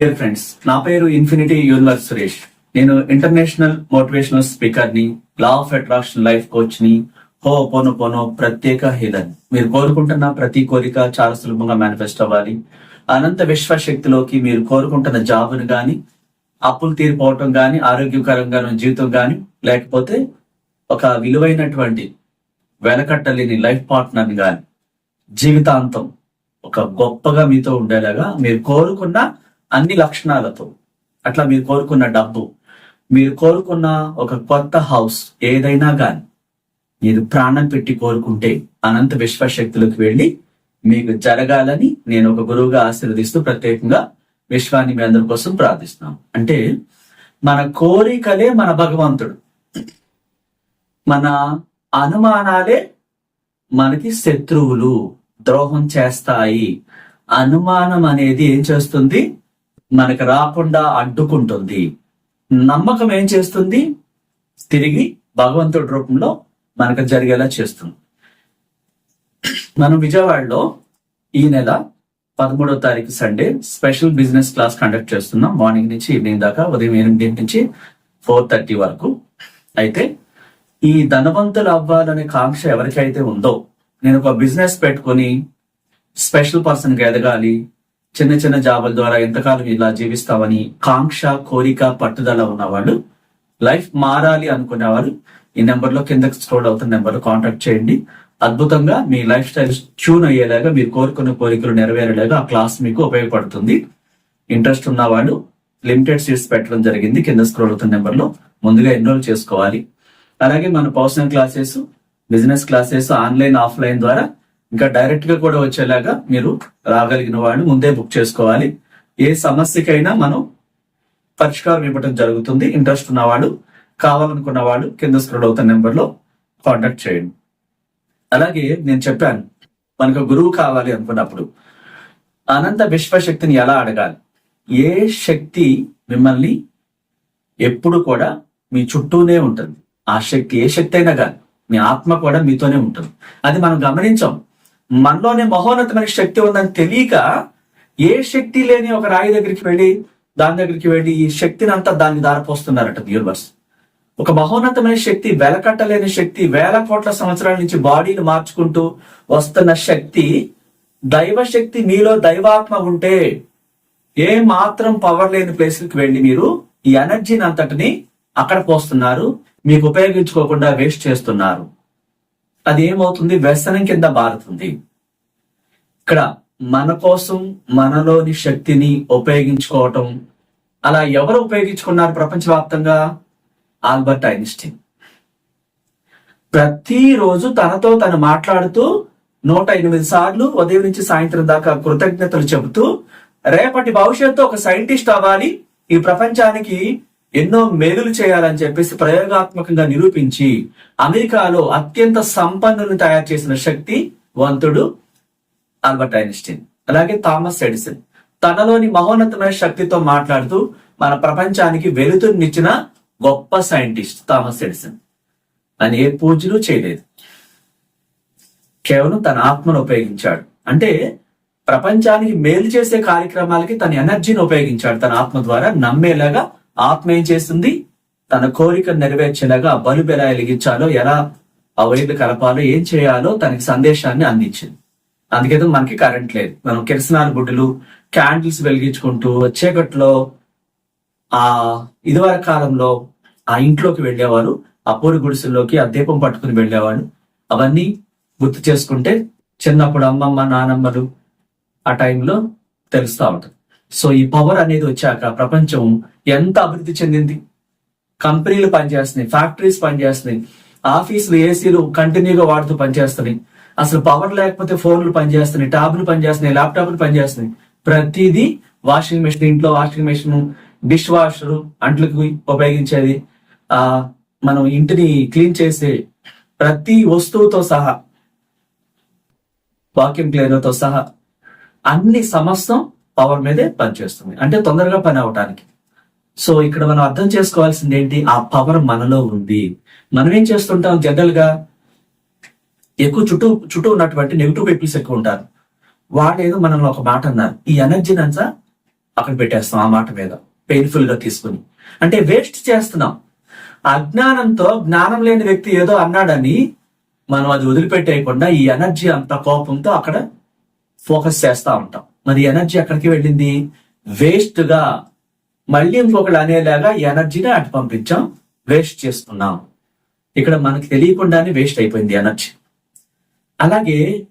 Dear friends నా పేరు infinity universe Suresh నేను ఇంటర్నేషనల్ మోటివేషనల్ స్పీకర్ని లా ఆఫ్ అట్రాక్షన్ లైఫ్ కోచ్ని హో పోను పోను ప్రత్యేక హీలర్ మీరు కోరుకుంటున్న ప్రతి కోరిక చాలా సులభంగా మేనిఫెస్ట్ అవ్వాలి. అనంత విశ్వశక్తిలోకి మీరు కోరుకుంటున్న జాబును గాని అప్పులు తీరిపోవటం గాని ఆరోగ్యకరంగా జీవితం గాని లేకపోతే ఒక విలువైనటువంటి వెలకట్టలేని లైఫ్ పార్ట్నర్ గాని జీవితాంతం ఒక గొప్పగా మీతో ఉండేలాగా మీరు కోరుకున్న అన్ని లక్షణాలతో. అట్లా మీరు కోరుకున్న డబ్బు మీరు కోరుకున్న ఒక కొత్త హౌస్ ఏదైనా కానీ మీరు ప్రాణం పెట్టి కోరుకుంటే అనంత విశ్వశక్తులకు వెళ్ళి మీకు జరగాలని నేను ఒక గురువుగా ఆశీర్వదిస్తూ ప్రత్యేకంగా విశ్వాన్ని మీ అందరి కోసం ప్రార్థిస్తున్నాం. అంటే మన కోరికలే మన భగవంతుడు. మన అనుమానాలే మనకి శత్రువులు ద్రోహం చేస్తాయి. అనుమానం అనేది ఏం చేస్తుంది? మనకు రాకుండా అడ్డుకుంటుంది. నమ్మకం ఏం చేస్తుంది? తిరిగి భగవంతుడి రూపంలో మనకు జరిగేలా చేస్తుంది. మనం విజయవాడలో ఈ నెల పదమూడో తారీఖు Sunday special business class conduct చేస్తున్నాం. మార్నింగ్ నుంచి ఈవినింగ్ దాకా ఉదయం ఎనిమిది నుంచి ఫోర్ థర్టీ వరకు. అయితే ఈ ధనవంతులు అవ్వాలనే కాంక్ష ఎవరికైతే ఉందో నేను ఒక బిజినెస్ పెట్టుకొని స్పెషల్ పర్సన్గా ఎదగాలి చిన్న చిన్న జాబుల ద్వారా ఎంతకాలం ఇలా జీవిస్తామని కాంక్ష కోరిక పట్టుదల ఉన్నవాళ్ళు లైఫ్ మారాలి అనుకునేవారు ఈ నెంబర్లో కింద స్క్రోల్ అవుతున్న నెంబర్లో కాంటాక్ట్ చేయండి. అద్భుతంగా మీ లైఫ్ స్టైల్ ట్యూన్ అయ్యేలాగా మీరు కోరుకున్న కోరికలు నెరవేరేలాగా ఆ క్లాస్ మీకు ఉపయోగపడుతుంది. ఇంట్రెస్ట్ ఉన్నవాళ్ళు లిమిటెడ్ సీట్స్ పెట్టడం జరిగింది. కింద స్క్రోల్ అవుతున్న నెంబర్లో ముందుగా ఎన్రోల్ చేసుకోవాలి. అలాగే మన personal classes business classes online offline ద్వారా ఇంకా డైరెక్ట్గా కూడా వచ్చేలాగా మీరు రాగలిగిన వాడిని ముందే బుక్ చేసుకోవాలి. ఏ సమస్యకైనా మనం పరిష్కారం ఇవ్వడం జరుగుతుంది. ఇంట్రెస్ట్ ఉన్నవాడు కావాలనుకున్న వాడు కింద స్క్రోల్ అవుతున్న నెంబర్లో కాంటాక్ట్ చేయండి. అలాగే నేను చెప్పాను మనకు గురువు కావాలి అనుకున్నప్పుడు అనంత విశ్వశక్తిని ఎలా అడగాలి? ఏ శక్తి మిమ్మల్ని ఎప్పుడు కూడా మీ చుట్టూనే ఉంటుంది. ఆ శక్తి ఏ శక్తి అయినా కానీ మీ ఆత్మ కూడా మీతోనే ఉంటుంది. అది మనం గమనించాం. మనలోనే మహోన్నతమైన శక్తి ఉందని తెలియక ఏ శక్తి లేని ఒక రాయి దగ్గరికి వెళ్ళి దాని దగ్గరికి వెళ్ళి ఈ శక్తిని అంతా దాన్ని దారపోస్తున్నారట యూనివర్స్ ఒక మహోన్నతమైన శక్తి వెలకట్టలేని శక్తి వేల కోట్ల సంవత్సరాల నుంచి బాడీని మార్చుకుంటూ వస్తున్న శక్తి దైవ శక్తి మీలో దైవాత్మ ఉంటే ఏ మాత్రం పవర్ లేని ప్లేస్కి వెళ్ళి మీరు ఈ ఎనర్జీని అంతటిని అక్కడ పోస్తున్నారు మీకు ఉపయోగించుకోకుండా వేస్ట్ చేస్తున్నారు. అది ఏమవుతుంది వ్యసనం కింద మారుతుంది. ఇక్కడ మన కోసం మనలోని శక్తిని ఉపయోగించుకోవటం. అలా ఎవరు ఉపయోగించుకున్నారు ప్రపంచవ్యాప్తంగా? Albert Einstein. ప్రతిరోజు తనతో తను మాట్లాడుతూ నూట ఎనిమిది సార్లు ఉదయం నుంచి సాయంత్రం దాకా కృతజ్ఞతలు చెబుతూ రేపటి భవిష్యత్తు ఒక సైంటిస్ట్ అవ్వాలి. ఈ ప్రపంచానికి ఎన్నో మేలులు చేయాలని చెప్పేసి ప్రయోగాత్మకంగా నిరూపించి అమెరికాలో అత్యంత సంపన్నులను తయారు చేసిన శక్తి వంతుడు ఆల్బర్ట్ ఐన్స్టీన్ అలాగే థామస్ ఎడిసన్. తనలోని మహోన్నతమైన శక్తితో మాట్లాడుతూ మన ప్రపంచానికి వెలుతురునిచ్చిన గొప్ప సైంటిస్ట్ థామస్ ఎడిసన్. అని ఏ పూజలు చేయలేదు. కేవలం తన ఆత్మను ఉపయోగించాడు. అంటే ప్రపంచానికి మేలు చేసే కార్యక్రమాలకి తన ఎనర్జీని ఉపయోగించాడు. తన ఆత్మ ద్వారా నమ్మేలాగా ఆత్మ ఏం చేస్తుంది? తన కోరిక నెరవేర్చేలాగా ఆ బలుబు ఎలా వెలిగించాలో ఎలా ఆ కలపాలో ఏం చేయాలో తనకి సందేశాన్ని అందించింది. అందుకేదో మనకి కరెంట్ లేదు. మనం కిరసనాల గుడ్డులు క్యాండిల్స్ వెలిగించుకుంటూ వచ్చేకట్లో ఆ ఇదివరకు కాలంలో ఆ ఇంట్లోకి వెళ్ళేవారు ఆ పూరి గుడిసెల్లోకి ఆ దీపం పట్టుకుని వెళ్ళేవాడు అవన్నీ గుర్తు చేసుకుంటే చిన్నప్పుడు అమ్మమ్మ నానమ్మలు ఆ టైంలో తెలుస్తూ ఉంటుంది సో ఈ పవర్ అనేది వచ్చాక ప్రపంచం ఎంత అభివృద్ధి చెందింది? కంపెనీలు పనిచేస్తున్నాయి ఫ్యాక్టరీస్ పనిచేస్తున్నాయి ఆఫీసులు ఏసీలు కంటిన్యూగా వాడుతూ పనిచేస్తున్నాయి. అసలు పవర్ లేకపోతే ఫోన్లు పనిచేస్తున్నాయి ట్యాబ్లు పనిచేస్తున్నాయి ల్యాప్టాప్లు పనిచేస్తున్నాయి. ప్రతిదీ వాషింగ్ మెషిన్ ఇంట్లో వాషింగ్ మెషిన్ డిష్ వాషర్ అంట్లకు ఉపయోగించేది. ఆ మనం ఇంటిని క్లీన్ చేసే ప్రతి వస్తువుతో సహా వాక్యూమ్ క్లీనర్తో సహా అన్ని సమస్తం పవర్ మీదే పనిచేస్తుంది. అంటే తొందరగా పని అవటానికి. సో ఇక్కడ మనం అర్థం చేసుకోవాల్సింది ఏంటి? ఆ పవర్ మనలో ఉంది. మనం ఏం చేస్తుంటాం? జనరల్గా ఎక్కువ చుట్టూ చుట్టూ ఉన్నటువంటి నెగిటివ్ పీపుల్స్ ఎక్కువ ఉంటారు. వాళ్ళు ఏదో మనల్ని ఒక మాట అన్నారు. ఈ ఎనర్జీని అంతా అక్కడ పెట్టేస్తాం ఆ మాట మీద. పెయిన్ఫుల్గా తీసుకుని. అంటే వేస్ట్ చేస్తున్నాం. అజ్ఞానంతో జ్ఞానం లేని వ్యక్తి ఏదో అన్నాడని మనం అది వదిలిపెట్టేయకుండా ఈ ఎనర్జీ అంత కోపంతో అక్కడ ఫోకస్ చేస్తూ ఉంటాం. మరి ఎనర్జీ ఎక్కడికి వెళ్ళింది? వేస్ట్గా మళ్ళీ ఇంకొకటి అనేలాగా ఎనర్జీని అటు పంపించాం వేస్ట్ చేస్తున్నాం ఇక్కడ మనకు తెలియకుండానే వేస్ట్ అయిపోయింది ఎనర్జీ. అలాగే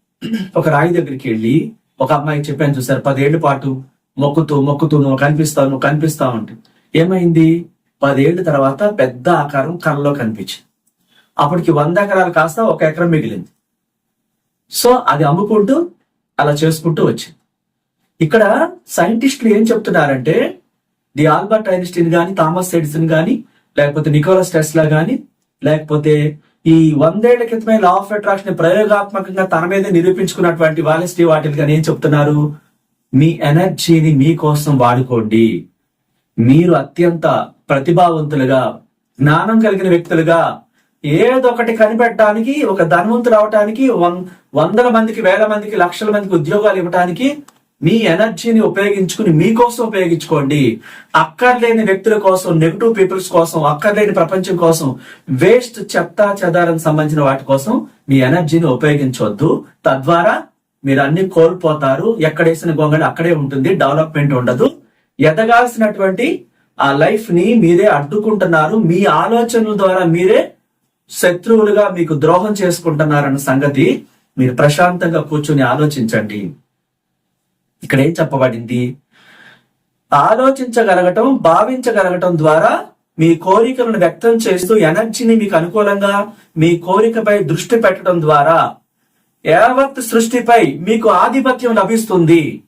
ఒక రాయి దగ్గరికి వెళ్ళి ఒక అమ్మాయి చెప్పాను చూసారు పదేళ్ళ పాటు మొక్కుతూ మొక్కుతూ నువ్వు కనిపిస్తావు నువ్వు కనిపిస్తావు అంటే. ఏమైంది? పదేళ్ళ తర్వాత పెద్ద ఆకారం కళ్ళలో కనిపించింది. అప్పటికి వంద ఎకరాలు కాస్త ఒక ఎకరం మిగిలింది. సో అది అమ్ముకుంటూ అలా చేసుకుంటూ వచ్చింది. ఇక్కడ సైంటిస్టులు ఏం చెప్తున్నారంటే ది ఆల్బర్ట్ ఐన్స్టీన్ గాని థామస్ ఎడిసన్ గాని లేకపోతే నికోలస్ టెస్లా గాని లేకపోతే ఈ వందేళ్ళ క్రితమే లా ఆఫ్ అట్రాక్షన్ ప్రయోగాత్మకంగా తన మీద నిరూపించుకున్నటువంటి వాలెస్టీ వాటిల్ గాని ఏం చెప్తున్నారు? మీ ఎనర్జీని మీకోసం వాడుకోండి. మీరు అత్యంత ప్రతిభావంతులుగా జ్ఞానం కలిగిన వ్యక్తులుగా ఏదో ఒకటి కనిపెట్టడానికి ఒక ధనవంతులు అవటానికి వం- వందల మందికి వేల మందికి లక్షల మందికి ఉద్యోగాలు ఇవ్వటానికి మీ ఎనర్జీని ఉపయోగించుకుని మీకోసం ఉపయోగించుకోండి. అక్కర్లేని వ్యక్తుల కోసం నెగిటివ్ పీపుల్స్ కోసం అక్కర్లేని ప్రపంచం కోసం వేస్ట్ చెత్త చెదారం సంబంధించిన వాటి కోసం మీ ఎనర్జీని ఉపయోగించవద్దు తద్వారా మీరు అన్ని కోల్పోతారు. ఎక్కడేసిన గొంగళి అక్కడే ఉంటుంది. డెవలప్మెంట్ ఉండదు. ఎదగాల్సినటువంటి ఆ లైఫ్ని మీరే అడ్డుకుంటున్నారు. మీ ఆలోచనల ద్వారా మీరే శత్రువులుగా మీకు ద్రోహం చేసుకుంటున్నారన్న సంగతి మీరు ప్రశాంతంగా కూర్చొని ఆలోచించండి. ఇక్కడ ఏం చెప్పబడింది? ఆలోచించగలగటం భావించగలగటం ద్వారా మీ కోరికలను వ్యక్తం చేస్తూ ఎనర్జీని మీకు అనుకూలంగా మీ కోరికపై దృష్టి పెట్టడం ద్వారా యావత్ సృష్టిపై మీకు ఆధిపత్యం లభిస్తుంది.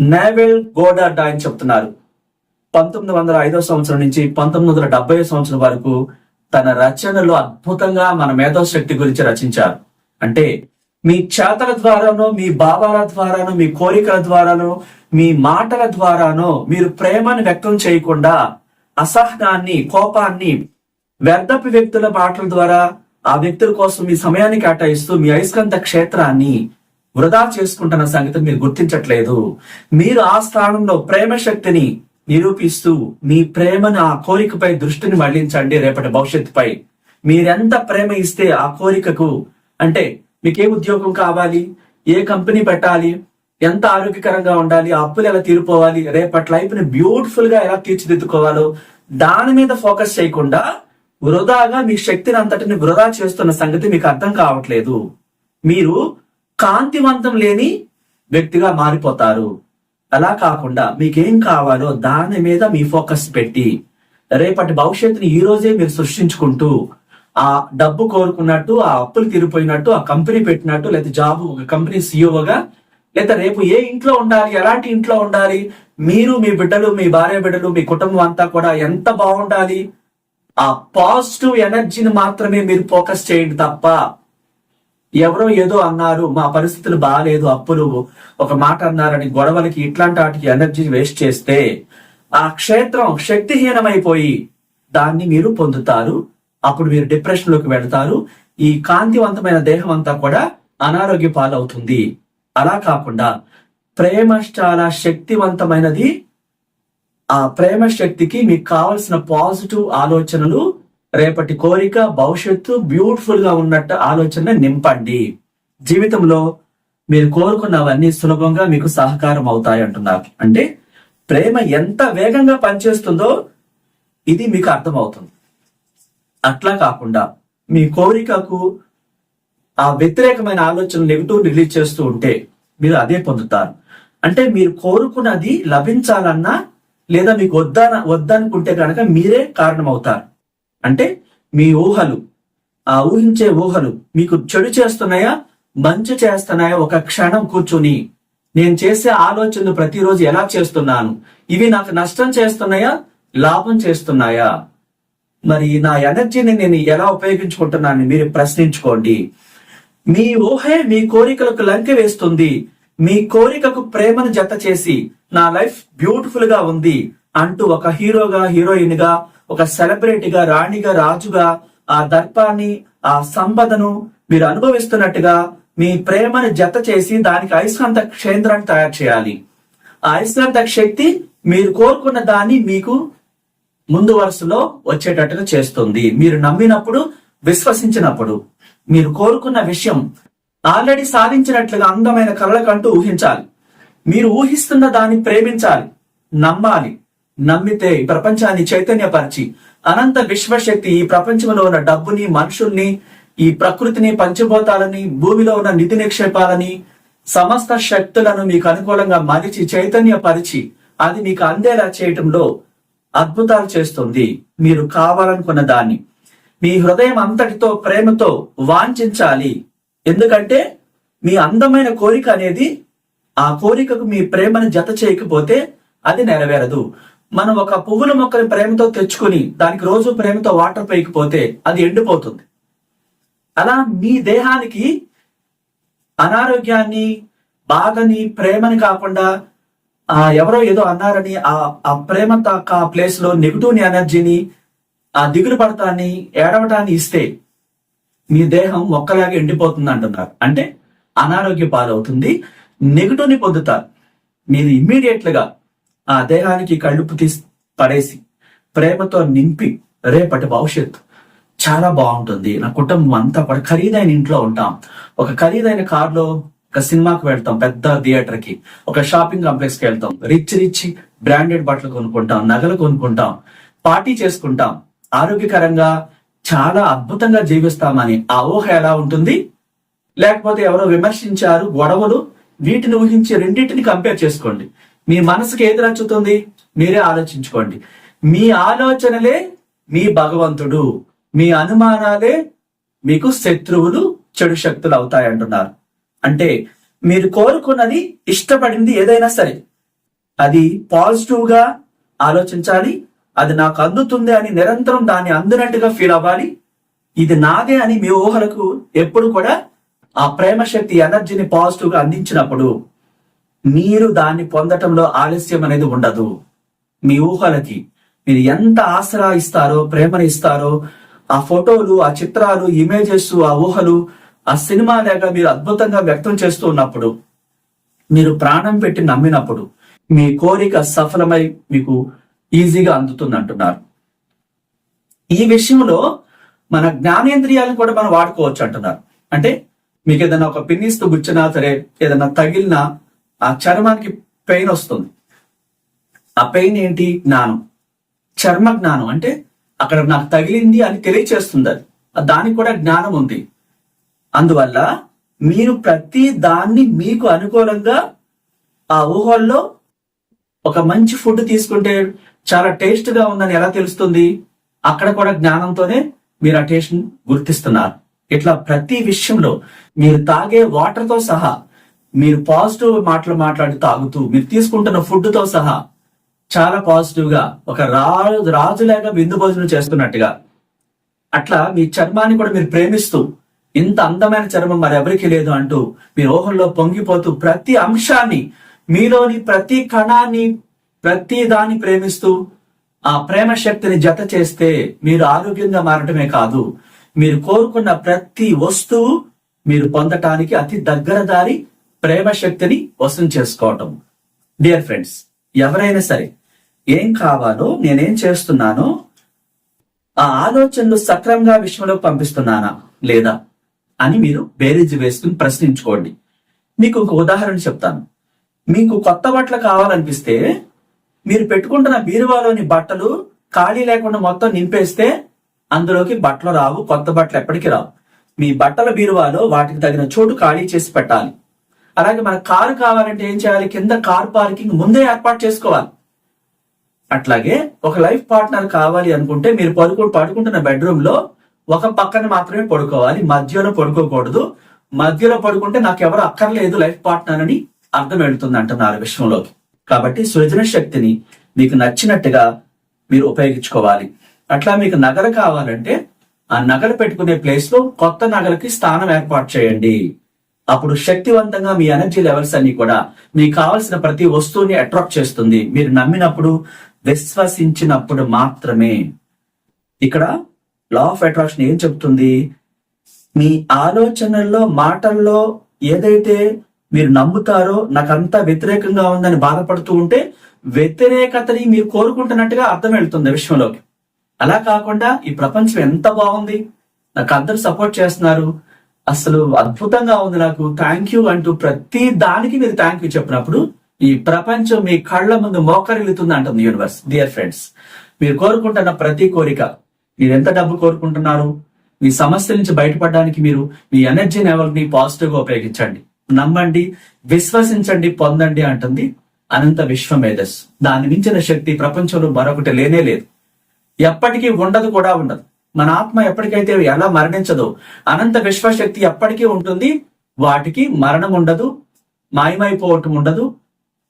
నేవెల్ గోడార్డ్ ఆయన చెప్తున్నారు. పంతొమ్మిది వందల ఐదో సంవత్సరం నుంచి పంతొమ్మిది వందల డెబ్బై సంవత్సరం వరకు తన రచనలు అద్భుతంగా మన మేధోశక్తి గురించి రచించారు. అంటే మీ చేతల ద్వారానో మీ భావాల ద్వారానో మీ కోరికల ద్వారానో మీ మాటల ద్వారానో మీరు ప్రేమను వ్యక్తం చేయకుండా అసహనాన్ని కోపాన్ని వ్యర్థపు వ్యక్తుల మాటల ద్వారా ఆ వ్యక్తుల కోసం మీ సమయాన్ని కేటాయిస్తూ మీ అయస్కంత క్షేత్రాన్ని వృధా చేసుకుంటున్న సంగతి మీరు గుర్తించట్లేదు. మీరు ఆ స్థానంలో ప్రేమ శక్తిని నిరూపిస్తూ మీ ప్రేమను ఆ కోరికపై దృష్టిని మళ్ళించండి రేపటి భవిష్యత్తుపై. మీరెంత ప్రేమ ఇస్తే ఆ కోరికకు అంటే మీకు ఏ ఉద్యోగం కావాలి ఏ కంపెనీ పెట్టాలి ఎంత ఆరోగ్యకరంగా ఉండాలి అప్పులు ఎలా తీరిపోవాలి రేపటి లైఫ్ని బ్యూటిఫుల్గా ఎలా తీర్చిదిద్దుకోవాలో దాని మీద ఫోకస్ చేయకుండా వృధాగా మీ శక్తిని అంతటిని వృధా చేస్తున్న సంగతి మీకు అర్థం కావట్లేదు. మీరు కాంతివంతం లేని వ్యక్తిగా మారిపోతారు. అలా కాకుండా మీకేం కావాలో దాని మీద మీ ఫోకస్ పెట్టి రేపటి భవిష్యత్తుని ఈ రోజే మీరు సృష్టించుకుంటూ ఆ డబ్బు కోరుకున్నట్టు ఆ అప్పులు తీరిపోయినట్టు ఆ కంపెనీ పెట్టినట్టు లేదా జాబ్ ఒక కంపెనీ సీఈఓగా లేదా రేపు ఏ ఇంట్లో ఉండాలి ఎలాంటి ఇంట్లో ఉండాలి మీరు మీ బిడ్డలు మీ భార్య బిడ్డలు మీ కుటుంబం అంతా కూడా ఎంత బాగుండాలి ఆ పాజిటివ్ ఎనర్జీని మాత్రమే మీరు ఫోకస్ చేయండి తప్ప. ఎవరో ఏదో అన్నారు మా పరిస్థితులు బాగాలేదు అప్పులు ఒక మాట అన్నారని గొడవలకి ఇట్లాంటి వాటికి ఎనర్జీ వేస్ట్ చేస్తే ఆ క్షేత్రం శక్తిహీనమైపోయి దాన్ని మీరు పొందుతారు. అప్పుడు మీరు డిప్రెషన్లోకి వెళ్తారు. ఈ కాంతివంతమైన దేహం అంతా కూడా అనారోగ్య పాలవుతుంది. అలా కాకుండా ప్రేమ చాలా శక్తివంతమైనది. ఆ ప్రేమ శక్తికి మీకు కావలసిన పాజిటివ్ ఆలోచనలు రేపటి కోరిక భవిష్యత్తు బ్యూటిఫుల్గా ఉన్నట్టు ఆలోచన నింపండి. జీవితంలో మీరు కోరుకున్నవన్నీ సులభంగా మీకు సహకారం అవుతాయి అంటున్నారు. అంటే ప్రేమ ఎంత వేగంగా పనిచేస్తుందో ఇది మీకు అర్థమవుతుంది. అట్లా కాకుండా మీ కోరికకు ఆ వ్యతిరేకమైన ఆలోచనలు నెగిటివ్ రిలీజ్ చేస్తూ ఉంటే మీరు అదే పొందుతారు. అంటే మీరు కోరుకున్నది లభించాలన్నా లేదా మీకు వద్దన వద్దనుకుంటే కనుక మీరే కారణమవుతారు. అంటే మీ ఊహలు ఆ ఊహించే ఊహలు మీకు చెడు చేస్తున్నాయా మంచి చేస్తున్నాయా ఒక క్షణం కూర్చుని నేను చేసే ఆలోచనలు ప్రతిరోజు ఎలా చేస్తున్నాను ఇవి నాకు నష్టం చేస్తున్నాయా లాభం చేస్తున్నాయా? మరి నా ఎనర్జీని నేను ఎలా ఉపయోగించుకుంటున్నాను మీరు ప్రశ్నించుకోండి. మీ ఊహే మీ కోరికలకు లంక వేస్తుంది. మీ కోరికకు ప్రేమను జత చేసి నా లైఫ్ బ్యూటిఫుల్గా ఉంది అంటూ ఒక హీరోగా హీరోయిన్గా ఒక సెలబ్రిటీగా రాణిగా రాజుగా ఆ దర్పాన్ని ఆ సంపదను మీరు అనుభవిస్తున్నట్టుగా మీ ప్రేమను జత చేసి దానికి అయస్కాంత క్షేంద్రాన్ని తయారు చేయాలి. ఆ అయస్కాంత శక్తి మీరు కోరుకున్న దాన్ని మీకు ముందు వరుసలో వచ్చేటట్టుగా చేస్తుంది. మీరు నమ్మినప్పుడు విశ్వసించినప్పుడు మీరు కోరుకున్న విషయం ఆల్రెడీ సాధించినట్లుగా అందమైన కళలకంటూ ఊహించాలి. మీరు ఊహిస్తున్న దాన్ని ప్రేమించాలి నమ్మాలి నమ్మితే ఈ ప్రపంచాన్ని చైతన్యపరిచి అనంత విశ్వశక్తి ఈ ప్రపంచంలో ఉన్న డబ్బుని మనుషుల్ని ఈ ప్రకృతిని పంచభూతాలని భూమిలో ఉన్న నిధి నిక్షేపాలని సమస్త శక్తులను మీకు అనుకూలంగా మలిచి చైతన్యపరిచి అది మీకు అందేలా చేయటంలో అద్భుతాలు చేస్తుంది. మీరు కావాలనుకున్న దాన్ని. మీ హృదయం అంతటితో ప్రేమతో వాంఛించాలి. ఎందుకంటే మీ అందమైన కోరిక అనేది ఆ కోరికకు మీ ప్రేమను జత చేయకపోతే అది నెరవేరదు. మనం ఒక పువ్వుల మొక్కని ప్రేమతో తెచ్చుకుని దానికి రోజు ప్రేమతో వాటర్ పోయకపోతే అది ఎండిపోతుంది. అలా మీ దేహానికి అనారోగ్యాన్ని బాధని ప్రేమని కాకుండా ఎవరో ఏదో అన్నారని ఆ ఆ ప్రేమ తాక ఆ ప్లేస్లో నెగిటివ్ ఎనర్జీని ఆ దిగులు పడతాన్ని ఏడవటాన్ని ఇస్తే మీ దేహం ఒక్కలాగా ఎండిపోతుంది అంటున్నారు. అంటే అనారోగ్య పాలవుతుంది. నెగిటివ్ని పొందుతారు. మీరు ఇమ్మీడియట్గా ఆ దేహానికి కళ్ళుపు తీసి పడేసి ప్రేమతో నింపి రేపటి భవిష్యత్తు చాలా బాగుంటుంది. నా కుటుంబం అంతా కూడా ఖరీదైన ఇంట్లో ఉంటాం. ఒక ఖరీదైన కార్లో ఒక సినిమాకి వెళ్తాం పెద్ద థియేటర్కి ఒక షాపింగ్ కాంప్లెక్స్కి వెళ్తాం. రిచ్ రిచ్ బ్రాండెడ్ బట్టలు కొనుక్కుంటాం నగలు కొనుక్కుంటాం పార్టీ చేసుకుంటాం. ఆరోగ్యకరంగా చాలా అద్భుతంగా జీవిస్తామని ఆ ఊహ ఎలా ఉంటుంది? లేకపోతే ఎవరో విమర్శించారు గొడవలు వీటిని ఊహించి రెండింటిని కంపేర్ చేసుకోండి. మీ మనసుకి ఏది నచ్చుతుంది? మీరే ఆలోచించుకోండి. మీ ఆలోచనలే మీ భగవంతుడు. మీ అనుమానాలే మీకు శత్రువులు చెడు శక్తులు అవుతాయి అంటున్నారు అంటే మీరు కోరుకున్నది ఇష్టపడింది ఏదైనా సరే. అది పాజిటివ్గా ఆలోచించాలి అది నాకు అందుతుంది అని నిరంతరం దాన్ని అందినట్టుగా ఫీల్ అవ్వాలి. ఇది నాదే అని మీ ఊహలకు ఎప్పుడు కూడా ఆ ప్రేమ శక్తి ఎనర్జీని పాజిటివ్గా అందించినప్పుడు మీరు దాన్ని పొందటంలో ఆలస్యం అనేది ఉండదు. మీ ఊహలకి మీరు ఎంత ఆసరా ఇస్తారో ప్రేమను ఇస్తారో ఆ ఫోటోలు ఆ చిత్రాలు ఇమేజెస్ ఆ ఊహలు ఆ సినిమా లేక మీరు అద్భుతంగా వ్యక్తం చేస్తూ ఉన్నప్పుడు మీరు ప్రాణం పెట్టి నమ్మినప్పుడు మీ కోరిక సఫలమై మీకు ఈజీగా అందుతుంది అంటున్నారు ఈ విషయంలో మన జ్ఞానేంద్రియాలను కూడా మనం వాడుకోవచ్చు అంటున్నారు. అంటే మీకు ఏదైనా ఒక పిన్నిస్తూ గుచ్చినా సరే ఏదైనా తగిలినా ఆ చర్మానికి పెయిన్ వస్తుంది. ఆ పెయిన్ ఏంటి? జ్ఞానం. చర్మ జ్ఞానం అంటే అక్కడ నాకు తగిలింది అని తెలియచేస్తుంది. అది దానికి కూడా జ్ఞానం ఉంది. అందువల్ల మీరు ప్రతి దాన్ని మీకు అనుకూలంగా ఆ ఊహల్లో ఒక మంచి ఫుడ్ తీసుకుంటే చాలా టేస్ట్గా ఉందని ఎలా తెలుస్తుంది? అక్కడ కూడా జ్ఞానంతోనే మీరు ఆ టేస్ట్ గుర్తిస్తున్నారు. ఇట్లా ప్రతి విషయంలో మీరు తాగే వాటర్తో సహా మీరు పాజిటివ్ మాటలు మాట్లాడి తాగుతూ మీరు తీసుకుంటున్న ఫుడ్తో సహా చాలా పాజిటివ్గా ఒక రాజు రాజులాగా విందు భోజనం చేస్తున్నట్టుగా అట్లా మీ చర్మాన్ని కూడా మీరు ప్రేమిస్తూ ఇంత అందమైన చర్మం మరి ఎవరికి లేదు అంటూ మీ ఊహల్లో పొంగిపోతూ ప్రతి అంశాన్ని మీలోని ప్రతి కణాన్ని ప్రతి దాన్ని ప్రేమిస్తూ ఆ ప్రేమ శక్తిని జత చేస్తే మీరు ఆరోగ్యంగా మారటమే కాదు మీరు కోరుకున్న ప్రతి వస్తువు మీరు పొందటానికి అతి దగ్గర దారి ప్రేమ శక్తిని వసం చేసుకోవటం. డియర్ ఫ్రెండ్స్ ఎవరైనా సరే ఏం కావాలో నేనేం చేస్తున్నానో ఆ ఆలోచనలు సక్రమంగా విశ్వంలో పంపిస్తున్నానా లేదా? అని మీరు బేరేజ్ వేసుకుని ప్రశ్నించుకోండి. మీకు ఒక ఉదాహరణ చెప్తాను. మీకు కొత్త బట్టలు కావాలనిపిస్తే మీరు పెట్టుకుంటున్న బీరువాలోని బట్టలు ఖాళీ లేకుండా మొత్తం నింపేస్తే అందులోకి బట్టలు రావు కొత్త బట్టలు ఎప్పటికీ రావు. మీ బట్టల బీరువాలో వాటికి తగిన చోటు ఖాళీ చేసి పెట్టాలి. అలాగే మన కారు కావాలంటే ఏం చేయాలి? కింద కార్ పార్కింగ్ ముందే ఏర్పాటు చేసుకోవాలి. అట్లాగే ఒక లైఫ్ పార్ట్నర్ కావాలి అనుకుంటే మీరు పడుకు పడుకుంటున్న బెడ్రూమ్లో ఒక పక్కన మాత్రమే పడుకోవాలి మధ్యలో పడుకోకూడదు. మధ్యలో పడుకుంటే నాకు ఎవరు అక్కర్లేదు లైఫ్ పార్ట్నర్ అని అర్థం వెళుతుంది అంటున్నారు విశ్వంలోకి. కాబట్టి సృజన శక్తిని మీకు నచ్చినట్టుగా మీరు ఉపయోగించుకోవాలి. అట్లా మీకు నగర కావాలంటే ఆ నగర పెట్టుకునే ప్లేస్లో కొత్త నగలకి స్థానం ఏర్పాటు చేయండి. అప్పుడు శక్తివంతంగా మీ ఎనర్జీ లెవెల్స్ అన్ని కూడా మీకు కావలసిన ప్రతి వస్తువుని అట్రాక్ట్ చేస్తుంది. మీరు నమ్మినప్పుడు విశ్వసించినప్పుడు మాత్రమే. ఇక్కడ లా ఆఫ్ అట్రాక్షన్ ఏం చెప్తుంది మీ ఆలోచనల్లో మాటల్లో ఏదైతే మీరు నమ్ముతారో నాకంతా వ్యతిరేకంగా ఉందని బాధపడుతూ ఉంటే వ్యతిరేకతని మీరు కోరుకుంటున్నట్టుగా అర్థం వెళ్తుంది విశ్వంలోకి. అలా కాకుండా ఈ ప్రపంచం ఎంత బాగుంది? నాకు అందరు సపోర్ట్ చేస్తున్నారు. అసలు అద్భుతంగా ఉంది నాకు. థ్యాంక్ యూ అంటూ ప్రతి దానికి మీరు థ్యాంక్ యూ చెప్పినప్పుడు ఈ ప్రపంచం మీ కళ్ళ ముందు మోకరిల్లుతుంది అంటుంది యూనివర్స్ డియర్ ఫ్రెండ్స్ మీరు కోరుకుంటున్న ప్రతి కోరిక మీరు ఎంత డబ్బు కోరుకుంటున్నారు? మీ సమస్య నుంచి బయటపడడానికి మీరు మీ ఎనర్జీ ఎవరిని పాజిటివ్గా ఉపయోగించండి. నమ్మండి విశ్వసించండి పొందండి అంటుంది అనంత విశ్వ మేధస్ దాని మించిన శక్తి ప్రపంచంలో మరొకటి లేనే లేదు. ఎప్పటికీ ఉండదు కూడా ఉండదు. మన ఆత్మ ఎప్పటికైతే ఎలా మరణించదో అనంత విశ్వశక్తి ఎప్పటికీ ఉంటుంది. వాటికి మరణం ఉండదు మాయమైపోవటం ఉండదు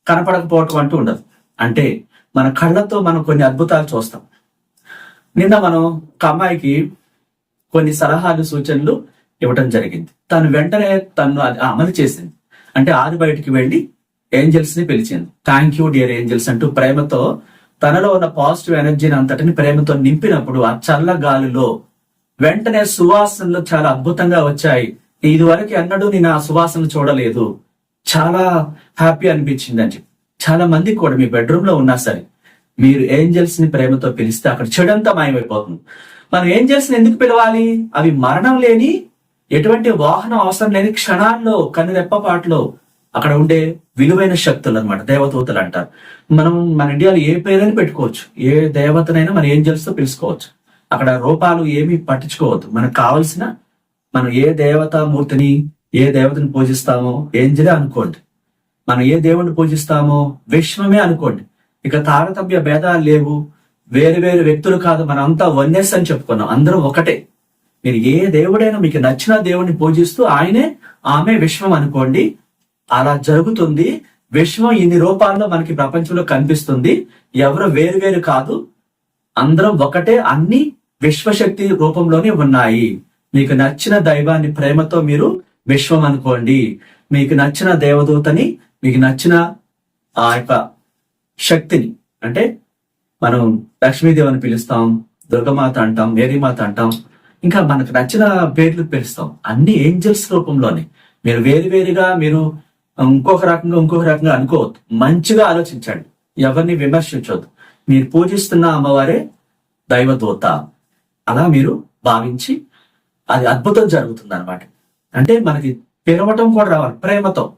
కనపడకపోవటం అంటూ ఉండదు. అంటే మన కళ్ళతో మనం కొన్ని అద్భుతాలు చూస్తాం. నిన్న మనం ఒక అమ్మాయికి కొన్ని సలహాలు సూచనలు ఇవ్వటం జరిగింది. తను వెంటనే తను అమలు చేసింది. అంటే ఆది బయటికి వెళ్ళి ఏంజల్స్ని పిలిచింది. థ్యాంక్ యూ డియర్ ఏంజల్స్ అంటూ ప్రేమతో తనలో ఉన్న పాజిటివ్ ఎనర్జీని అంతటిని ప్రేమతో నింపినప్పుడు ఆ చల్ల గాలిలో వెంటనే సువాసనలు చాలా అద్భుతంగా వచ్చాయి. ఇదివరకు ఎన్నడూ నేను ఆ సువాసన చూడలేదు. చాలా హ్యాపీ అనిపించింది అని చెప్పి. చాలా మంది కూడా మీ బెడ్రూమ్లో ఉన్నా సరే మీరు ఏంజల్స్ని ప్రేమతో పిలిస్తే అక్కడ చెడంతా మాయమైపోతుంది. మనం ఏంజల్స్ని ఎందుకు పిలవాలి? అవి మరణం లేని ఎటువంటి వాహనం అవసరం లేని క్షణాల్లో కన్నురెప్పపాట్లో అక్కడ ఉండే విలువైన శక్తులు అనమాట దేవదూతలు అంటారు. మనం మన ఇండియాలో ఏ పేరైనా పెట్టుకోవచ్చు. ఏ దేవతనైనా మన ఏంజల్స్తో పిలుచుకోవచ్చు. అక్కడ రూపాలు ఏమి పట్టించుకోవద్దు. మనకు కావలసిన మనం ఏ దేవతా మూర్తిని ఏ దేవతని పూజిస్తామో ఏంజలే అనుకోండి. మనం ఏ దేవుణ్ణి పూజిస్తామో విశ్వమే అనుకోండి. ఇక తారతమ్య భేదాలు లేవు. వేరు వేరు వ్యక్తులు కాదు. మనం అంతా వన్నెస్ అని చెప్పుకున్నాం. అందరం ఒకటే. మీరు ఏ దేవుడైనా మీకు నచ్చిన దేవుడిని పూజిస్తూ ఆయనే ఆమె విశ్వం అనుకోండి. అలా జరుగుతుంది. విశ్వం ఇన్ని రూపాల్లో మనకి ప్రపంచంలో కనిపిస్తుంది. ఎవరు వేరు వేరు కాదు. అందరం ఒకటే అన్ని విశ్వశక్తి రూపంలోనే ఉన్నాయి. మీకు నచ్చిన దైవాన్ని ప్రేమతో మీరు విశ్వం అనుకోండి. మీకు నచ్చిన దేవదూతని మీకు నచ్చిన ఆ యొక్క శక్తిని. అంటే మనం లక్ష్మీదేవి అని పిలుస్తాం దుర్గమాత అంటాం మేరీమాత అంటాం ఇంకా మనకు నచ్చిన పేర్లు పిలుస్తాం. అన్ని ఏంజల్స్ రూపంలోనే. మీరు వేరు వేరుగా మీరు ఇంకొక రకంగా ఇంకొక రకంగా అనుకోవద్దు. మంచిగా ఆలోచించండి. ఎవరిని విమర్శించవద్దు మీరు పూజిస్తున్న అమ్మవారే దైవదూత. అలా మీరు భావించి అది అద్భుతం జరుగుతుంది అనమాట అంటే మనకి పిలవటం కూడా రావాలి ప్రేమతో.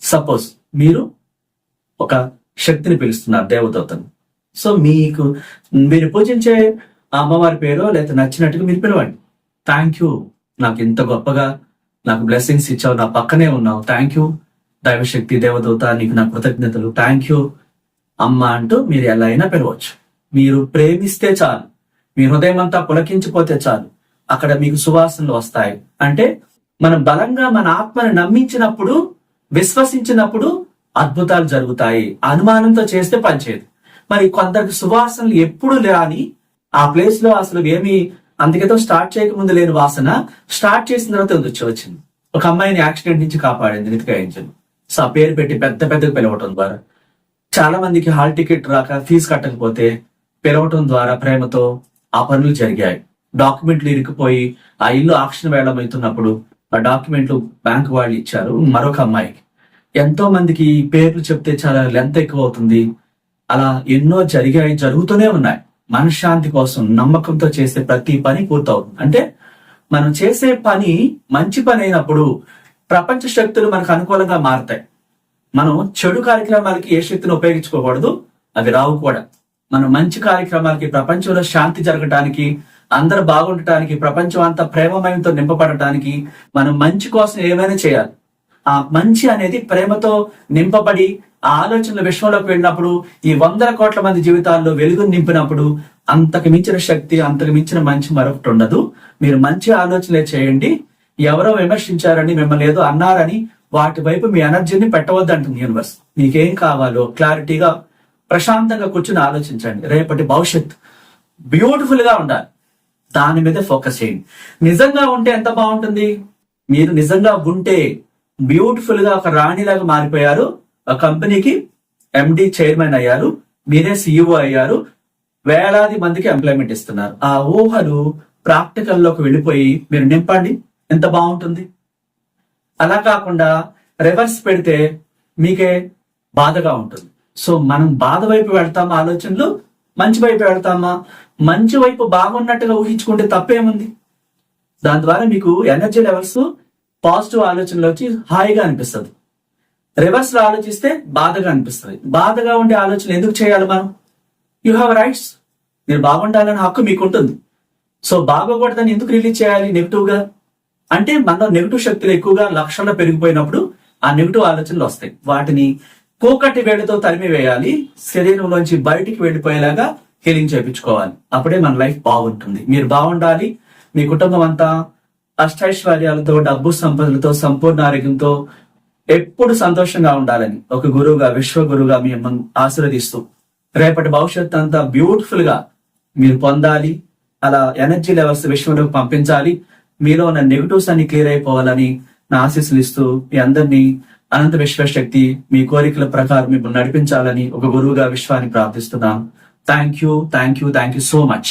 సపోజ్ మీరు ఒక శక్తిని పిలుస్తున్నారు దేవదూతను సో మీకు మీరు పూజించే అమ్మవారి పేరు లేదా నచ్చినట్టుగా మీరు పిలవండి. థ్యాంక్ యూ నాకు ఇంత గొప్పగా నాకు బ్లెస్సింగ్స్ ఇచ్చావు నా పక్కనే ఉన్నావు. థ్యాంక్ యూ దైవశక్తి దేవదూత నీకు నా కృతజ్ఞతలు. థ్యాంక్ యూ అమ్మ అంటూ మీరు ఎలా అయినా పిలవచ్చు. మీరు ప్రేమిస్తే చాలు. మీ హృదయం అంతా పులకించిపోతే చాలు. అక్కడ మీకు సువాసనలు వస్తాయి. అంటే మనం బలంగా మన ఆత్మని నమ్మించినప్పుడు విశ్వసించినప్పుడు అద్భుతాలు జరుగుతాయి. అనుమానంతో చేస్తే పనిచేయదు మరి కొందరికి సువాసనలు ఎప్పుడు రాని ఆ ప్లేస్లో అసలు ఏమి అందుకేతో స్టార్ట్ చేయకముందు లేని వాసన స్టార్ట్ చేసిన తర్వాత వచ్చి వచ్చింది? ఒక అమ్మాయిని యాక్సిడెంట్ నుంచి కాపాడింది నితిక ఏంజల్. సో ఆ పేరు పెట్టి పెద్ద పెద్దగా పిలవటం ద్వారా. చాలా మందికి హాల్ టికెట్ రాక ఫీజు కట్టకపోతే పిలవటం ద్వారా ప్రేమతో ఆ పనులు జరిగాయి. డాక్యుమెంట్లు ఇరికిపోయి ఆ ఇల్లు ఆక్షన్ వేలం అవుతున్నప్పుడు ఆ డాక్యుమెంట్లు బ్యాంక్ వాళ్ళు ఇచ్చారు మరొక అమ్మాయికి. ఎంతో మందికి పేర్లు చెప్తే చాలా లెంత్ ఎక్కువ అవుతుంది. అలా ఎన్నో జరిగాయి జరుగుతూనే ఉన్నాయి. మనశ్శాంతి కోసం నమ్మకంతో చేసే ప్రతి పని పూర్తవుతుంది. అంటే మనం చేసే పని మంచి పని అయినప్పుడు ప్రపంచ శక్తులు మనకు అనుకూలంగా మారుతాయి. మనం చెడు కార్యక్రమాలకి ఏ శక్తిని ఉపయోగించుకోకూడదు? అవి రావు కూడా. మనం మంచి కార్యక్రమాలకి ప్రపంచంలో శాంతి జరగటానికి అందరు బాగుండటానికి ప్రపంచం అంతా ప్రేమమయంతో నింపబడటానికి మనం మంచి కోసం ఏమైనా చేయాలి. ఆ మంచి అనేది ప్రేమతో నింపబడి ఆ ఆలోచనలు విశ్వంలోకి వెళ్ళినప్పుడు ఈ వందల కోట్ల మంది జీవితాల్లో వెలుగును నింపినప్పుడు అంతకు మించిన శక్తి అంతకు మించిన మంచి మరొకటి ఉండదు. మీరు మంచి ఆలోచనలే చేయండి. ఎవరో విమర్శించారని మిమ్మల్ని ఏదో అన్నారని వాటి వైపు మీ ఎనర్జీని పెట్టవద్దంటుంది యూనివర్స్. మీకేం కావాలో క్లారిటీగా ప్రశాంతంగా కూర్చుని ఆలోచించండి. రేపటి భవిష్యత్ బ్యూటిఫుల్గా ఉండాలి. దాని మీద ఫోకస్ చేయండి. నిజంగా ఉంటే ఎంత బాగుంటుంది? మీరు నిజంగా ఉంటే బ్యూటిఫుల్గా ఒక రాణిలాగా మారిపోయారు. ఆ కంపెనీకి ఎండి చైర్మన్ అయ్యారు. మీరే సిఇఓ అయ్యారు. వేలాది మందికి ఎంప్లాయ్మెంట్ ఇస్తున్నారు. ఆ ఊహలు ప్రాక్టికల్లోకి వెళ్ళిపోయి మీరు నింపండి. ఎంత బాగుంటుంది. అలా కాకుండా రివర్స్ పెడితే మీకే బాధగా ఉంటుంది. సో మనం బాధ వైపు వెళ్తామా ఆలోచనలు? మంచి వైపు వెళ్తామా? మంచి వైపు బాగున్నట్టుగా ఊహించుకుంటే తప్పేముంది? దాని ద్వారా మీకు ఎనర్జీ లెవెల్స్ పాజిటివ్ ఆలోచనలు వచ్చి హాయిగా అనిపిస్తుంది. రివర్స్లో ఆలోచిస్తే బాధగా అనిపిస్తుంది. బాధగా ఉండే ఆలోచన ఎందుకు చేయాలి మనం? యు హ్యావ్ రైట్స్ మీరు బాగుండాలని హక్కు మీకు ఉంటుంది సో బాగోకూడదని ఎందుకు రిలీజ్ చేయాలి? నెగిటివ్గా? అంటే మనలో నెగిటివ్ శక్తులు ఎక్కువగా లక్షల్లో పెరిగిపోయినప్పుడు ఆ నెగిటివ్ ఆలోచనలు వస్తాయి. వాటిని కోకటి వేడితో తరిమి వేయాలి శరీరంలోంచి బయటికి వెళ్ళిపోయేలాగా హీలింగ్ చేయించుకోవాలి అప్పుడే మన లైఫ్ బాగుంటుంది. మీరు బాగుండాలి. మీ కుటుంబం అంతా అష్టైశ్వర్యాలతో డబ్బు సంపదలతో సంపూర్ణ ఆరోగ్యంతో ఎప్పుడు సంతోషంగా ఉండాలని ఒక గురువుగా విశ్వ గురువుగా మిమ్మల్ని ఆశీర్వదిస్తూ రేపటి భవిష్యత్తు అంతా బ్యూటిఫుల్గా మీరు పొందాలి. అలా ఎనర్జీ లెవెల్స్ విశ్వంలోకి పంపించాలి. మీలో ఉన్న నెగిటివ్స్ అన్ని క్లియర్ అయిపోవాలని నా ఆశీస్సులు ఇస్తూ మీ అందరినీ అనంత విశ్వశక్తి మీ కోరికల ప్రకారం మిమ్మల్ని నడిపించాలని ఒక గురువుగా విశ్వాన్ని ప్రార్థిస్తున్నాను. Thank you thank you thank you so much